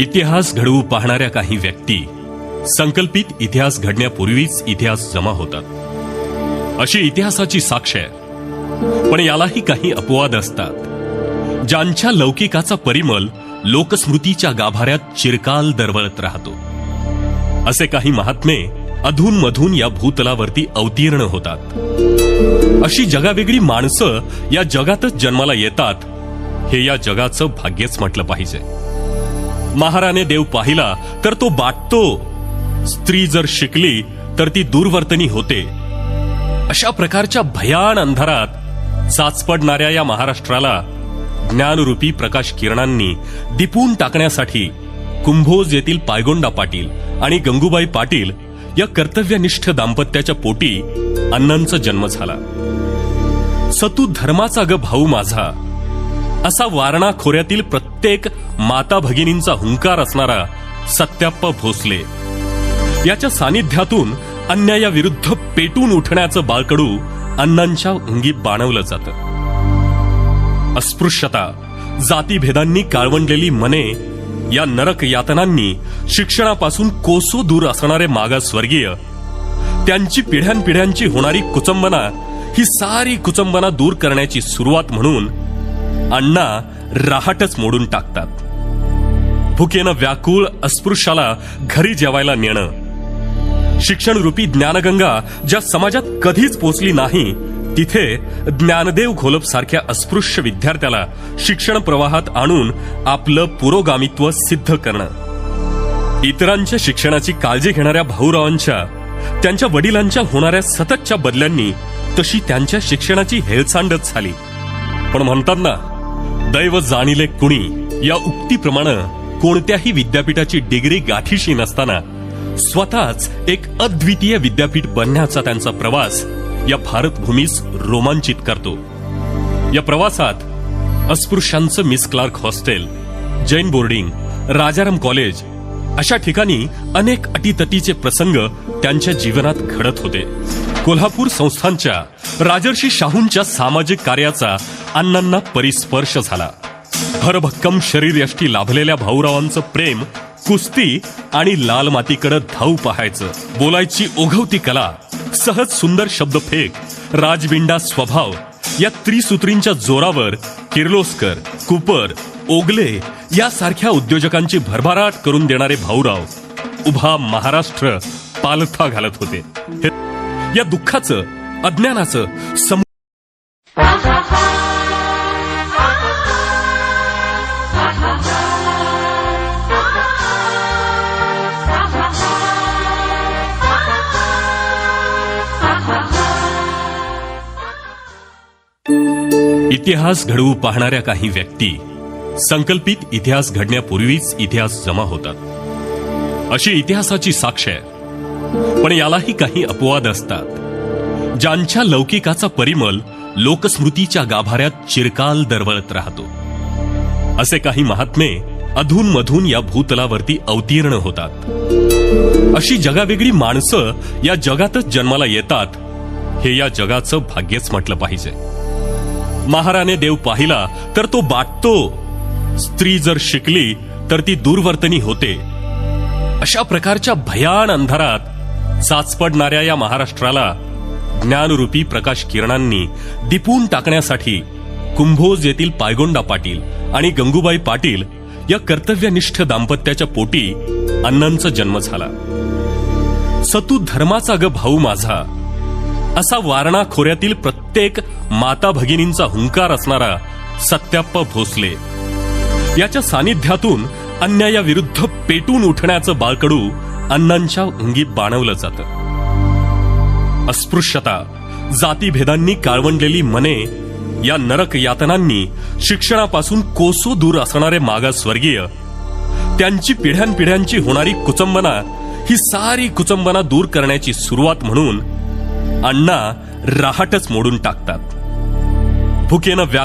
इतिहास घडवू पाहणाऱ्या काही व्यक्ती संकल्पित इतिहास घडण्यापूर्वीच इतिहास जमा होतात. अशी इतिहासाची साक्ष आहे. पण यालाही काही अपवाद असतात. ज्यांच्या लौकिकाचा परिमल लोकस्मृतीच्या गाभाऱ्यात चिरकाल दरवळत राहतो. असे काही महात्मे अधून मधून या भूतलावरती अवतीर्ण होतात. अशी जगावेगळी माणसं या जगातच जन्माला येतात हे या जगाचं भाग्यच म्हटलं पाहिजे. महाराने देव पाहिला तर तो बाटतो. स्त्री जर शिकली तर ती दुर्वर्तनी होते. अशा प्रकारच्या भयान अंधारात चाचपडणाऱ्या या महाराष्ट्राला ज्ञानरूपी प्रकाश किरणांनी दिपून टाकण्यासाठी कुंभोज येथील पायगोंडा पाटील आणि गंगूबाई पाटील या कर्तव्यनिष्ठ दाम्पत्याच्या पोटी अण्णांचा जन्म झाला. सतू धर्माचा ग भाऊ माझा असा वारणा खोऱ्यातील प्रत्येक माता भगिनींचा हुंकार असणारा सत्याप्पा भोसले. याच्या सानिध्यातून अन्यायाविरुद्ध पेटून उठण्याचं बाळकडू अण्णांच्या अंगी बाणवलं जातं. अस्पृश्यता जातीभेदांनी काळवंडलेली मने या नरक यातनांनी शिक्षणापासून कोसो दूर असणारे मागासवर्गीय त्यांची पिढ्यानपिढ्यांची होणारी कुचंबना ही सारी कुचंबना दूर करण्याची सुरुवात म्हणून अण्णा राहटच मोडून टाकतात. भुकेनं व्याकुळ अस्पृश्याला घरी जेवायला नेणं. शिक्षणरूपी ज्ञानगंगा ज्या समाजात कधीच पोचली नाही तिथे ज्ञानदेव घोलप सारख्या अस्पृश्य विद्यार्थ्याला शिक्षण प्रवाहात आणून आपलं पुरोगामित्व सिद्ध करणं. इतरांच्या शिक्षणाची काळजी घेणाऱ्या भाऊरावांच्या त्यांच्या वडिलांच्या होणाऱ्या सततच्या बदल्यांनी तशी त्यांच्या शिक्षणाची हेळसांडच झाली. पण म्हणतात ना दैव जाणीले कुणी या उक्तीप्रमाणे कोणत्याही विद्यापीठाची डिग्री गाठीशी नसताना स्वतःच एक अद्वितीय विद्यापीठ बनण्याचा त्यांचा प्रवास या भारतभूमीस रोमांचित करतो. या प्रवासात अस्पृश्यांचं Miss Clark hostel Jain boarding Rajaram college अशा ठिकाणी अनेक अटीतटीचे प्रसंग त्यांच्या जीवनात घडत होते. कोल्हापूर संस्थांच्या राजर्षी शाहूंच्या सामाजिक कार्याचा अण्णांना परिस्पर्श झाला. भरभक्कम शरीर यष्टी लाभलेल्या भाऊरावांचं प्रेम कुस्ती आणि लाल मातीकडे धाव पाहायचं बोलायची ओघवती कला सहज सुंदर शब्दफेक राजबिंडा स्वभाव या त्रिसूत्रींच्या जोरावर किर्लोस्कर कुपर ओगले यासारख्या उद्योजकांची भरभराट करून देणारे भाऊराव उभा महाराष्ट्र पालथा घालत होते. या दुःखाचं अज्ञानाचं इतिहास घडवू पाहणाऱ्या काही व्यक्ती संकल्पित इतिहास घडण्यापूर्वीच इतिहास जमा होतात. अशी इतिहासाची साक्ष आहे. पण यालाही काही अपवाद असतात. ज्यांच्या लौकिकाचा परिमल लोकस्मृतीच्या गाभाऱ्यात चिरकाल दरवळत राहतो. असे काही महात्मे अधून मधून या भूतलावरती अवतीर्ण होतात. अशी जगावेगळी माणसं या जगातच जन्माला येतात हे या जगाचं भाग्यच म्हटलं पाहिजे. महाराने देव पाहिला तर तो बाटतो. स्त्री जर शिकली तर ती दुर्वर्तनी होते. अशा प्रकारच्या भयान अंधारात चाचपडणाऱ्या या महाराष्ट्राला ज्ञानरूपी प्रकाश किरणांनी दिपून टाकण्यासाठी कुंभोज येथील पायगोंडा पाटील आणि गंगूबाई पाटील या कर्तव्यनिष्ठ दाम्पत्याच्या पोटी अण्णांचा जन्म झाला. सतू धर्माचा ग भाऊ माझा असा वारणा खोऱ्यातील प्रत्येक माता भगिनींचा हुंकार असणारा सत्याप्पा भोसले. याच्या सानिध्यातून अन्यायाविरुद्ध पेटून उठण्याचं बाळकडू अण्णांच्या अंगी बाणवलं जातं. अस्पृश्यता जातीभेदांनी काळवंडलेली मने या नरक यातनांनी शिक्षणापासून कोसो दूर असणारे मागासवर्गीय त्यांची पिढ्यानपिढ्यांची होणारी कुचंबना ही सारी कुचंबना दूर करण्याची सुरुवात म्हणून अण्णा राहटच मोडून टाकतात. भुकेनं व्या